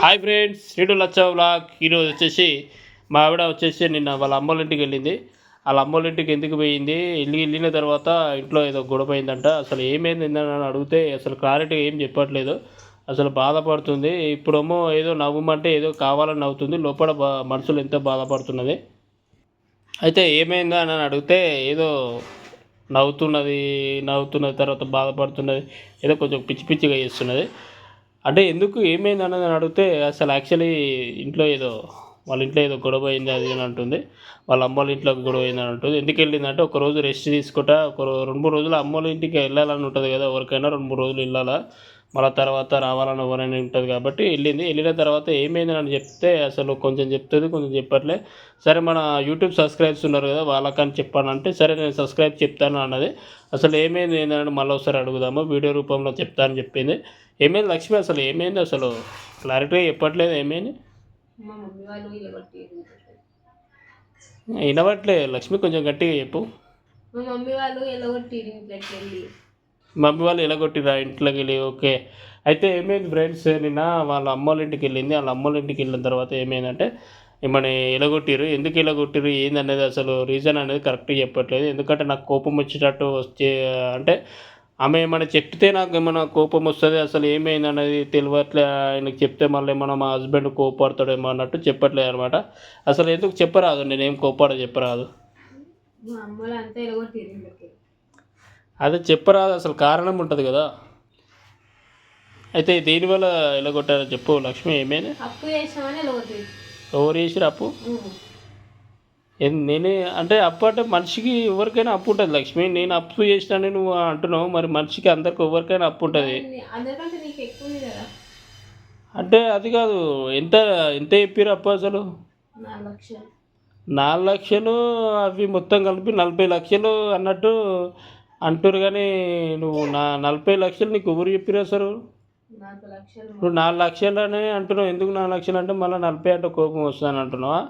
Hi friends శ్రీడు లచ్చ vlog ఈరోజు వచ్చేసి మా ఆవిడ వచ్చేసి నిన్న వాళ్ళ అమ్మోళ్ళ ఇంటికి వెళ్ళింది. వాళ్ళ అమ్మోళ్ళ ఇంటికి ఎందుకు పోయింది? వెళ్ళి వెళ్ళిన తర్వాత ఇంట్లో ఏదో గొడవ అయిందంట. అసలు ఏమైంది అని అడిగితే అసలు క్లారిటీ ఏం చెప్పట్లేదు. అసలు బాధపడుతుంది. ఇప్పుడేమో ఏదో నవ్వమంటే ఏదో కావాలని నవ్వుతుంది. లోపల మనసులు ఎంతో బాధపడుతున్నది. అయితే ఏమైందా అని అడిగితే ఏదో నవ్వుతున్నది నవ్వుతున్నది తర్వాత బాధపడుతున్నది ఏదో కొంచెం పిచ్చి పిచ్చిగా చేస్తున్నది. అంటే ఎందుకు ఏమైంది అన్నది అని అడిగితే అసలు యాక్చువల్లీ ఇంట్లో ఏదో వాళ్ళ ఇంట్లో ఏదో గొడవ అయింది అది అని అంటుంది. వాళ్ళ అమ్మ వాళ్ళ ఇంట్లో గొడవ అయింది అని అంటుంది. ఎందుకు వెళ్ళిందంటే ఒక రోజు రెస్ట్ తీసుకుంటా ఒక రెండు మూడు రోజులు అమ్మ వాళ్ళ ఇంటికి వెళ్ళాలని ఉంటుంది కదా ఎవరికైనా రెండు మూడు రోజులు వెళ్ళాలా? మళ్ళీ తర్వాత రావాలని ఎవరైనా ఉంటుంది కాబట్టి వెళ్ళింది. వెళ్ళిన తర్వాత ఏమైంది అని చెప్తే అసలు కొంచెం చెప్తుంది కొంచెం చెప్పట్లే. సరే మన యూట్యూబ్ సబ్స్క్రైబ్స్ ఉన్నారు కదా వాళ్ళకని చెప్పానంటే సరే నేను సబ్స్క్రైబ్ చెప్తాను అన్నది. అసలు ఏమైంది ఏంటంటే మళ్ళీ ఒకసారి అడుగుదాము. వీడియో రూపంలో చెప్తానని చెప్పింది. ఏమైంది లక్ష్మి అసలు ఏమైంది? అసలు క్లారిటీగా చెప్పట్లేదు ఏమైంది? మా మమ్మీ వాళ్ళు వినవట్లే లక్ష్మి కొంచెం గట్టిగా చెప్పు. మా మమ్మీ వాళ్ళు ఎలా కొట్టిర్రు ఇంట్లోకి వెళ్ళి మమ్మీ వాళ్ళు ఎలగొట్టిరా ఇంట్లోకి వెళ్ళి ఓకే. అయితే ఏమైంది ఫ్రెండ్స్ నిన్న వాళ్ళ అమ్మోళ్ళ ఇంటికి వెళ్ళింది. వాళ్ళ అమ్మోళ్ళ ఇంటికి వెళ్ళిన తర్వాత ఏమైందంటే ఏమని ఎలగొట్టిరు ఎందుకు ఎలగొట్టిరు ఏంది అనేది అసలు రీజన్ అనేది కరెక్ట్గా చెప్పట్లేదు. ఎందుకంటే నాకు కోపం వచ్చేటట్టు వచ్చే అంటే ఆమె ఏమైనా చెప్తే నాకు ఏమైనా కోపం వస్తుంది అసలు ఏమైంది అనేది తెలియట్లే ఆయనకి చెప్తే మళ్ళీ ఏమైనా మా హస్బెండ్ కోపడతాడేమో అన్నట్టు చెప్పట్లేదు అనమాట. అసలు ఎందుకు చెప్పరాదు నేనేం కోపాడ చెప్పరాదు. అదే చెప్పరాదు అసలు కారణం ఉంటుంది కదా. అయితే దేనివల్ల ఎలా కొట్టారో చెప్పు లక్ష్మి ఏమైనా ఎవరు చేసిరు అప్పు? నేనే అంటే అప్పు అంటే మనిషికి ఎవరికైనా అప్పు ఉంటుంది. లక్ష్మి నేను అప్పు చేసినానని నువ్వు అంటున్నావు. మరి మనిషికి అందరికి ఎవరికైనా అప్పు ఉంటుంది. అంటే అది కాదు. ఎంత ఎంత చెప్పారు అప్పు అసలు? నాలుగు లక్షలు. లక్షలు అవి మొత్తం కలిపి నలభై లక్షలు అన్నట్టు అంటారు కానీ నువ్వు నా నలభై లక్షలు నీకు ఎవరు చెప్పారు అసలు? నాలుగు లక్షలు. నువ్వు నాలుగు లక్షలనే అంటున్నావు. ఎందుకు నాలుగు లక్షలు అంటే మళ్ళీ నలభై అంటే కోపం వస్తుందని అంటున్నావా?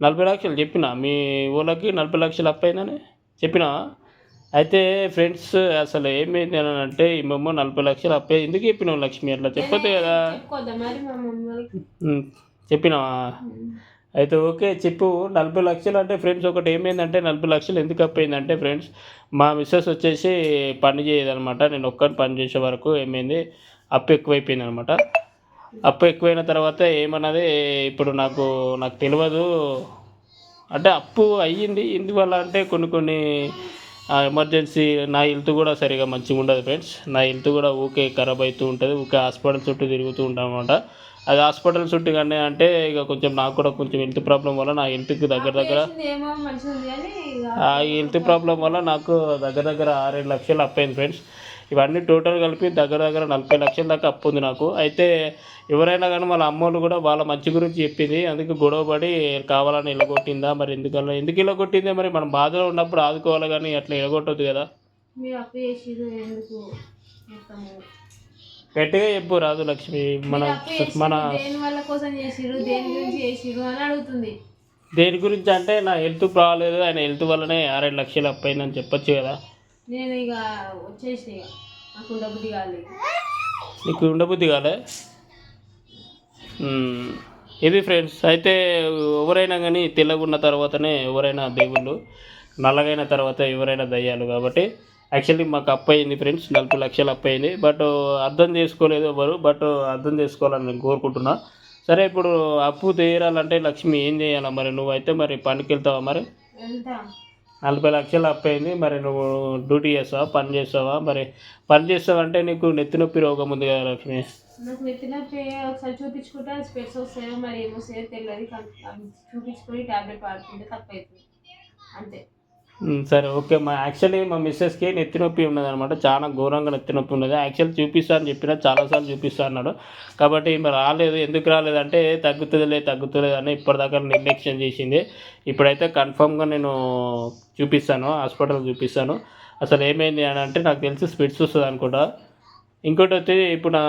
నలభై లక్షలు చెప్పినా మీ ఊళ్ళకి నలభై లక్షలు అప్పయిందని చెప్పినావా అయితే ఫ్రెండ్స్ అసలు ఏమైంది అని అంటే ఈమెమో నలభై లక్షలు అప్పే ఎందుకు చెప్పినావు లక్ష్మి? అట్లా చెప్పొద్దు కదా. మమ్మీ చెప్పినావా అయితే ఓకే చెప్పు. నలభై లక్షలు అంటే ఫ్రెండ్స్ ఒకటి ఏమైందంటే నలభై లక్షలు ఎందుకు అప్పయిందంటే ఫ్రెండ్స్ మా మిస్సెస్ వచ్చేసి పని చేయదనమాట నేను ఒక్కని పని చేసే వరకు ఏమైంది? అప్పు ఎక్కువైపోయింది అనమాట అప్పు ఎక్కువైన తర్వాత ఏమన్నది ఇప్పుడు నాకు నాకు తెలియదు అంటే అప్పు అయ్యింది ఎందువల్ల అంటే కొన్ని కొన్ని ఎమర్జెన్సీ నా హెల్త్ కూడా సరిగా మంచిగా ఉండదు ఫ్రెండ్స్. నా హెల్త్ కూడా ఊకే ఖరాబ్ అవుతూ ఉంటుంది ఊకే హాస్పిటల్ చుట్టూ తిరుగుతూ ఉంటాం అనమాట అది హాస్పిటల్ చుట్టూ కానీ అంటే ఇక కొంచెం నాకు కూడా కొంచెం హెల్త్ ప్రాబ్లం వల్ల నా హెల్త్కి దగ్గర దగ్గర ఆ హెల్త్ ప్రాబ్లం వల్ల నాకు దగ్గర దగ్గర ఆరేడు లక్షలు అప్పయింది ఫ్రెండ్స్. ఇవన్నీ టోటల్ కలిపి దగ్గర దగ్గర నలభై లక్షల దాకా అప్పు ఉంది నాకు. అయితే ఎవరైనా కానీ వాళ్ళ అమ్మోళ్ళు కూడా వాళ్ళ మంచి గురించి చెప్పింది. అందుకే గొడవ పడి కావాలని ఇలగొట్టిందా మరి ఎందుకలా? ఎందుకు ఇలగొట్టిందే మరి మనం బాధలో ఉన్నప్పుడు ఆదుకోవాలి కానీ అట్లా ఇలగొట్టొద్దు కదా. గట్టిగా చెప్పు రాదు లక్ష్మి. మన మన దేని గురించి అంటే నా హెల్త్ బాగాలేదు. ఆయన హెల్త్ వల్లనే ఆరేడు లక్షలు అప్పయిందని చెప్పొచ్చు కదా. నేను ఇక నాకు ఉండబుద్ధి కాలేదు నీకు ఉండబుద్ధి కాలే. ఇది ఫ్రెండ్స్? అయితే ఎవరైనా కానీ తెల్లగున్న తర్వాతనే ఎవరైనా దేవుళ్ళు నల్లగైన తర్వాత ఎవరైనా దయ్యాలు కాబట్టి యాక్చువల్లీ మాకు అప్పు అయింది ఫ్రెండ్స్ నలభై లక్షలు అయింది. బట్ అర్థం చేసుకోలేదు ఎవరు బట్ అర్థం చేసుకోవాలని నేను కోరుకుంటున్నా. సరే ఇప్పుడు అప్పు తీరాలంటే లక్ష్మి ఏం చేయాలా మరి? నువ్వైతే మరి పనికి వెళ్తావా మరి? వెళ్తా. నలభై లక్షలు అప్పు మరి నువ్వు డ్యూటీ చేస్తావా? పని చేస్తావా? మరి పని చేస్తావంటే నీకు నెత్తి నొప్పి రోగం ఉంది కదా లక్ష్మి. నాకు నొప్పి ఒకసారి చూపించుకుంటే స్పెట్స్ వస్తాయో మరి ఏమొస్తాయో తెలియదు. కానీ అవి చూపించుకొని టాబ్లెట్ వాడుతుంటే తప్పవుతుంది అంతే. సరే ఓకే మా యాక్చువల్లీ మా మిస్సెస్కి నెత్తి నొప్పి ఉన్నది అనమాట చాలా ఘోరంగా నెత్తి నొప్పి ఉన్నది. యాక్చువల్ చూపిస్తా అని చెప్పినా చాలాసార్లు చూపిస్తా అన్నాడు. కాబట్టి మరి రాలేదు ఎందుకు రాలేదంటే తగ్గుతుందిలే తగ్గుతుంది అని ఇప్పటిదాకా నిర్లక్ష్యం చేసింది. ఇప్పుడైతే కన్ఫామ్గా నేను చూపిస్తాను హాస్పిటల్ చూపిస్తాను. అసలు ఏమైంది అని అంటే నాకు తెలిసి స్పిట్స్ వస్తుంది అనుకుంటా. ఇంకోటి వచ్చి ఇప్పుడు నా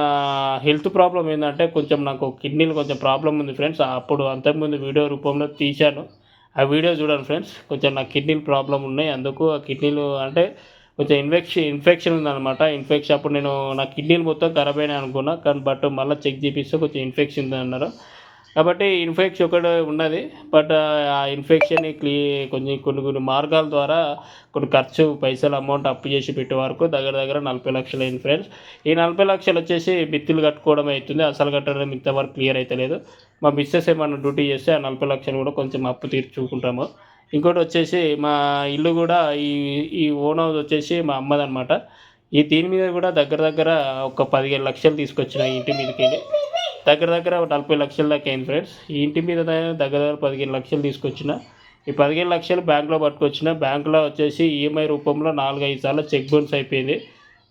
హెల్త్ ప్రాబ్లం ఏంటంటే కొంచెం నాకు కిడ్నీలు కొంచెం ప్రాబ్లం ఉంది ఫ్రెండ్స్. అప్పుడు అంతకుముందు వీడియో రూపంలో తీశాను. ఆ వీడియో చూడండి ఫ్రెండ్స్. కొంచెం నా కిడ్నీలు ప్రాబ్లం ఉన్నాయి. అందుకు ఆ కిడ్నీలు అంటే కొంచెం ఇన్ఫెక్షన్ ఇన్ఫెక్షన్ ఉందన్నమాట. ఇన్ఫెక్షన్ అప్పుడు నేను నా కిడ్నీలు మొత్తం ఖరాబ్ అయినాయి అనుకున్నా. కానీ బట్ మళ్ళీ చెక్ చేపిస్తే కొంచెం ఇన్ఫెక్షన్ ఉందన్నారు. కాబట్టి ఇన్ఫెక్షన్ ఒకటి ఉన్నది బట్ ఆ ఇన్ఫెక్షన్ క్లీ కొంచెం కొన్ని కొన్ని మార్గాల ద్వారా కొన్ని ఖర్చు పైసలు అమౌంట్ అప్పు చేసి పెట్టే వరకు దగ్గర దగ్గర నలభై లక్షలు అయింది ఫ్రెండ్స్ ఈ నలభై లక్షలు వచ్చేసి బిత్తులు కట్టుకోవడం అవుతుంది అసలు కట్టడం ఇంతవరకు క్లియర్ అయితే లేదు. మా మిస్సెస్ ఏమన్నా డ్యూటీ చేస్తే ఆ నలభై లక్షలు కూడా కొంచెం అప్పు తీర్చుకుంటాము ఇంకోటి వచ్చేసి మా ఇల్లు కూడా ఈ ఈ ఓన్ హౌస్ వచ్చేసి మా అమ్మదనమాట ఈ దీని మీద కూడా దగ్గర దగ్గర ఒక పదిహేను లక్షలు తీసుకొచ్చిన ఇంటి మీదకి వెళ్ళి దగ్గర దగ్గర ఒక నలభై లక్షల దాకా అయింది ఫ్రెండ్స్ ఈ ఇంటి మీద దగ్గర దగ్గర పదిహేను లక్షలు తీసుకొచ్చిన. ఈ పదిహేను లక్షలు బ్యాంక్లో పట్టుకొచ్చిన. బ్యాంకులో వచ్చేసి ఈఎంఐ రూపంలో నాలుగు ఐదు సార్లు చెక్ బౌన్స్ అయిపోయింది.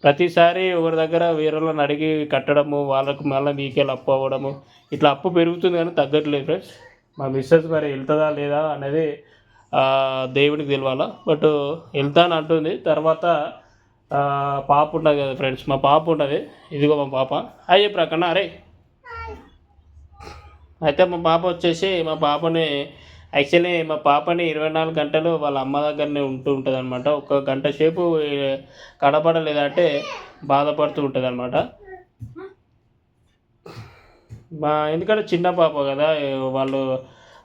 ప్రతిసారి ఎవరి దగ్గర వేరే వాళ్ళని అడిగి కట్టడము వాళ్ళకు మళ్ళీ మీకేళ్ళు అప్పు అవ్వడము ఇట్లా అప్పు పెరుగుతుంది కానీ తగ్గట్లేదు ఫ్రెండ్స్ మా మిస్సెస్ మరి వెళ్తుందా లేదా అనేది దేవుడికి తెలియాలా బట్ వెళ్తాను అంటుంది. తర్వాత పాప ఉంటుంది కదా ఫ్రెండ్స్ మా పాప ఉంటుంది ఇదిగో మా పాప. అయ్యే ప్రకన్నా. అరే అయితే మా పాప వచ్చేసి మా పాపని యాక్చువల్లీ మా పాపని ఇరవై నాలుగు గంటలు వాళ్ళ అమ్మ దగ్గరనే ఉంటూ ఉంటుంది అనమాట ఒక గంట సేపు ఏ, బాధపడుతూ ఉంటుంది అనమాట మా ఎందుకంటే చిన్న పాప కదా వాళ్ళు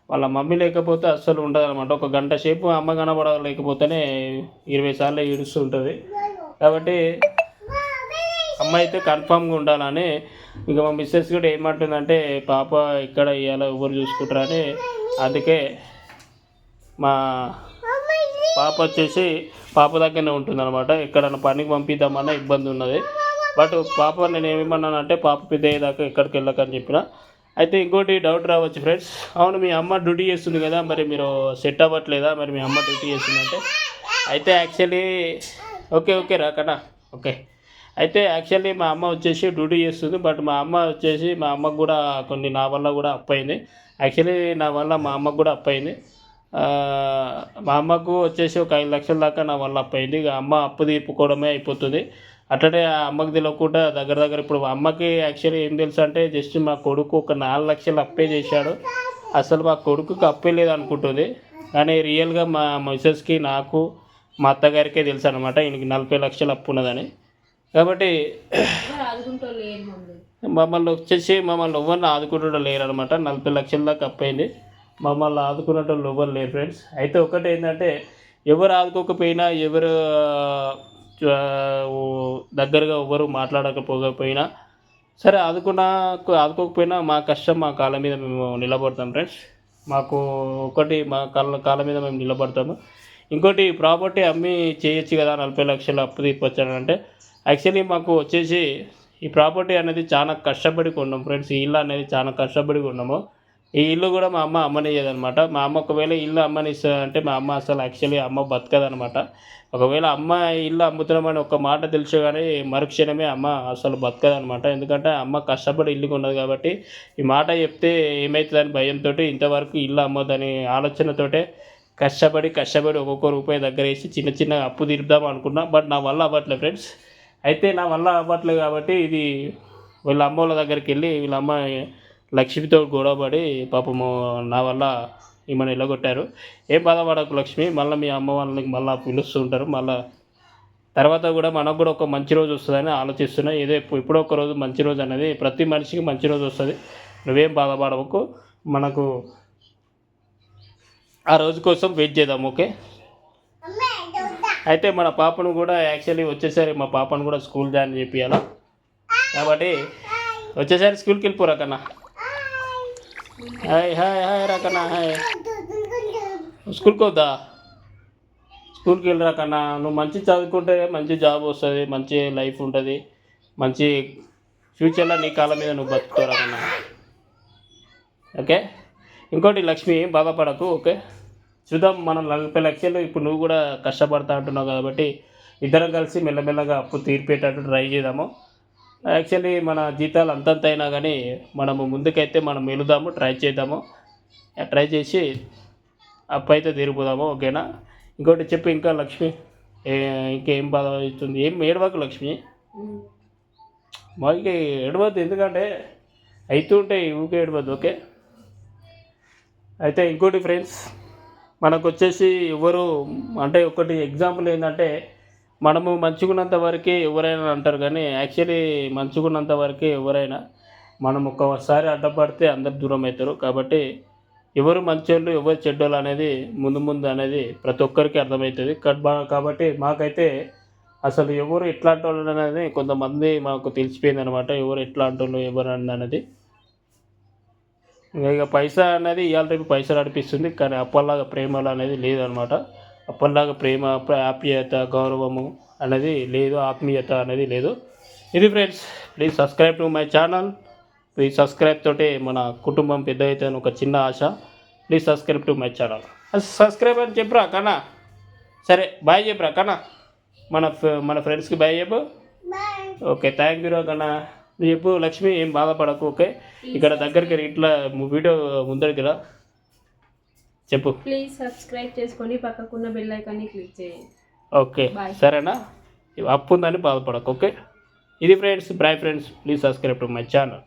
వాళ్ళ మమ్మీ లేకపోతే అస్సలు ఉండదు అనమాట ఒక గంట సేపు అమ్మ కనబడలేకపోతేనే ఇరవై సార్లు ఏడుస్తూ ఉంటుంది. కాబట్టి అమ్మ అయితే కన్ఫామ్గా ఉండాలని ఇక మా మిస్సెస్ కూడా ఏమంటుందంటే పాప ఇక్కడ ఇవాళ ఎవరు అని. అందుకే మా పాప వచ్చేసి పాప దగ్గరనే ఉంటుంది అనమాట ఎక్కడన్నా పనికి పంపిద్దామన్నా ఇబ్బంది ఉన్నది. బట్ పాప నేను ఏమన్నానంటే పాప పెద్ద అయ్యేదాకా ఎక్కడికి వెళ్ళకని చెప్పిన. అయితే ఇంకోటి డౌట్ రావచ్చు ఫ్రెండ్స్ అవును మీ అమ్మ డ్యూటీ చేస్తుంది కదా మరి మీరు సెట్ అవ్వట్లేదా? మరి మీ అమ్మ డ్యూటీ చేస్తుందంటే. అయితే యాక్చువల్లీ ఓకే ఓకే రా కన్నా ఓకే. అయితే యాక్చువల్లీ మా అమ్మ వచ్చేసి డ్యూటీ చేస్తుంది బట్ మా అమ్మ వచ్చేసి మా అమ్మకు కూడా కొన్ని నా వల్ల కూడా అప్పైంది యాక్చువల్లీ నా వల్ల మా అమ్మకు కూడా అప్పైంది మా అమ్మకు వచ్చేసి ఒక ఐదు లక్షల దాకా నా వల్ల అప్పైంది ఇక అమ్మ అప్పు తీర్పుకోవడమే అయిపోతుంది. అట్లనే ఆ అమ్మకి తెలియకుండా దగ్గర దగ్గర ఇప్పుడు మా అమ్మకి యాక్చువల్లీ ఏం తెలుసు అంటే జస్ట్ మా కొడుకు ఒక నాలుగు లక్షలు అప్పే చేశాడు. అసలు మా కొడుకుకి అప్పే లేదు అనుకుంటుంది. కానీ రియల్గా మా మిసెస్కి నాకు మా అత్తగారికే తెలుసు అనమాట ఈయనకి నలభై లక్షలు అప్పు ఉన్నదని. కాబట్టి మమ్మల్ని. వచ్చేసి మమ్మల్ని ఎవరిని ఆదుకుంటూ లేరు అనమాట నలభై లక్షల దాకా అప్పైంది మమ్మల్ని ఆదుకున్నట్టు ఎవరు లేరు ఫ్రెండ్స్. అయితే ఒకటి ఏంటంటే ఎవరు ఆదుకోకపోయినా ఎవరు దగ్గరగా ఎవరు మాట్లాడకపోకపోయినా సరే ఆదుకున్నా ఆదుకోకపోయినా మా కష్టం మా కాళ్ళ మీద మేము నిలబడతాం ఫ్రెండ్స్. మాకు ఒకటి మా కాళ్ళ కాళ్ళ మీద మేము నిలబడతాము. ఇంకోటి ప్రాపర్టీ అమ్మి చేయొచ్చు కదా నలభై లక్షలు అప్పు తీర్పొచ్చానంటే యాక్చువల్లీ మాకు వచ్చేసి ఈ ప్రాపర్టీ అనేది చాలా కష్టపడి కొన్నాం. ఫ్రెండ్స్ ఈ ఇల్లు అనేది చాలా కష్టపడి కొన్నాము. ఈ ఇల్లు కూడా మా అమ్మ అమ్మనియ్యదనమాట మా అమ్మ ఒకవేళ ఇల్లు అమ్మని అంటే మా అమ్మ అసలు యాక్చువల్లీ అమ్మ బతకదనమాట ఒకవేళ అమ్మ ఈ ఇల్లు అమ్ముతున్నామని ఒక మాట తెలుసు కానీ మరుక్షణమే అమ్మ అసలు బతకదనమాట ఎందుకంటే అమ్మ కష్టపడి ఇల్లు కొన్నది కాబట్టి ఈ మాట చెప్తే ఏమవుతుందని భయంతో ఇంతవరకు ఇల్లు అమ్మోదని ఆలోచనతోటే కష్టపడి కష్టపడి ఒక్కొక్క రూపాయి దగ్గర వేసి చిన్న చిన్న అప్పు తీరుద్దాం అనుకున్నా. బట్ నా వల్ల అవ్వట్లే ఫ్రెండ్స్ అయితే నా వల్ల అవ్వట్లేదు కాబట్టి ఇది వీళ్ళ అమ్మ వాళ్ళ దగ్గరికి వెళ్ళి వీళ్ళ అమ్మ లక్ష్మితో గొడవపడి పాపము నా వల్ల ఈమెను ఎల్లగొట్టారు. ఏం బాధపడకు లక్ష్మి మళ్ళీ మీ అమ్మ వాళ్ళకి మళ్ళీ పిలుస్తూ ఉంటారు మళ్ళీ తర్వాత కూడా మనకు కూడా ఒక మంచి రోజు వస్తుందని ఆలోచిస్తున్నా. ఏదో ఎప్పుడో ఒక రోజు మంచి రోజు అనేది ప్రతి మనిషికి మంచి రోజు వస్తుంది. నువ్వేం బాధపడవకు. మనకు ఆ రోజు కోసం వెయిట్ చేద్దాం ఓకే? అయితే మన పాపను కూడా యాక్చువల్లీ వచ్చేసరి మా పాపను కూడా స్కూల్ జాయిన్ చేపియాలా? కాబట్టి వచ్చేసరి స్కూల్కి వెళ్ళిపోరా కన్నా. హాయ్ హాయ్ హాయ్ రా కన్నా హాయ్. స్కూల్కి వద్దా? స్కూల్కి వెళ్ళరా కన్నా? నువ్వు మంచి చదువుకుంటే మంచి జాబ్ వస్తుంది మంచి లైఫ్ ఉంటుంది మంచి ఫ్యూచర్లో నీ కాళ్ళ మీద నువ్వు బతుకుతారా కన్నా. ఓకే? ఇంకోటి లక్ష్మి బాధపడకు ఓకే? చూద్దాం మనం నలభై లక్షలు ఇప్పుడు నువ్వు కూడా కష్టపడతా అంటున్నావు కాబట్టి ఇద్దరం కలిసి మెల్లమెల్లగా అప్పు తీర్పేటట్టు ట్రై చేద్దాము. యాక్చువల్లీ మన జీతాలు అంతంత అయినా కానీ మనము ముందుకైతే మనం వెళుదాము ట్రై చేద్దాము. ట్రై చేసి అప్పు అయితే తీరిపోదాము ఓకేనా? ఇంకోటి చెప్పు ఇంకా లక్ష్మి ఇంకేం బాధ అవుతుంది ఏం ఏడవకు లక్ష్మి? మాకు ఏడవద్దు ఎందుకంటే అవుతుంటాయి ఊకే ఏడవద్దు ఓకే? అయితే ఇంకోటి ఫ్రెండ్స్ మనకు వచ్చేసి ఎవరు అంటే ఒకటి ఎగ్జాంపుల్ ఏంటంటే మనము మంచుకున్నంత వరకే ఎవరైనా అంటారు కానీ యాక్చువల్లీ మంచుకున్నంత వరకే ఎవరైనా మనం ఒక్కసారి అడ్డపడితే అందరు దూరం అవుతారు కాబట్టి ఎవరు మంచోళ్ళు ఎవరు చెడ్డోళ్ళు అనేది ముందు ముందు అనేది ప్రతి ఒక్కరికి అర్థమవుతుంది. కట్- కాబట్టి మాకైతే అసలు ఎవరు ఎట్లాంటి వాళ్ళు అనేది కొంతమంది మాకు తెలిసిపోయింది అనమాట ఎవరు ఎట్లాంటి వాళ్ళు ఎవరు అనేది ఇక పైసా అనేది ఇవాళ రేపు పైసలు నడిపిస్తుంది కానీ అప్పటిలాగా ప్రేమలు అనేది లేదనమాట అప్పటిలాగా ప్రేమ ప్ర- ఆప్యాయత గౌరవము అనేది లేదు ఆత్మీయత అనేది లేదు. ఇది friends please subscribe to my channel. Please subscribe తోటే మన కుటుంబం పెద్ద అయితే అని ఒక చిన్న ఆశ. Please subscribe to my channel. Subscribe అని చెప్పురా కన్నా? సరే బాయ్ చెప్పురా కన్నా? మన మన ఫ్రెండ్స్కి బాయ్ చెప్పు. ఓకే థ్యాంక్ యూ రా కన్నా. నువ్వు చెప్పు లక్ష్మి ఏం బాధపడకు ఓకే? ఇక్కడ దగ్గరికి ఇట్లా వీడియో ముందరికి రా. చెప్పు. ప్లీజ్ సబ్స్క్రైబ్ చేసుకొని పక్కకున్న బెల్ ఐకాన్ని క్లిక్ చేయండి ఓకే. సరేనా? అప్పు ఉందని బాధపడకు ఓకే? ఇది friends బ్రై friends please subscribe to my channel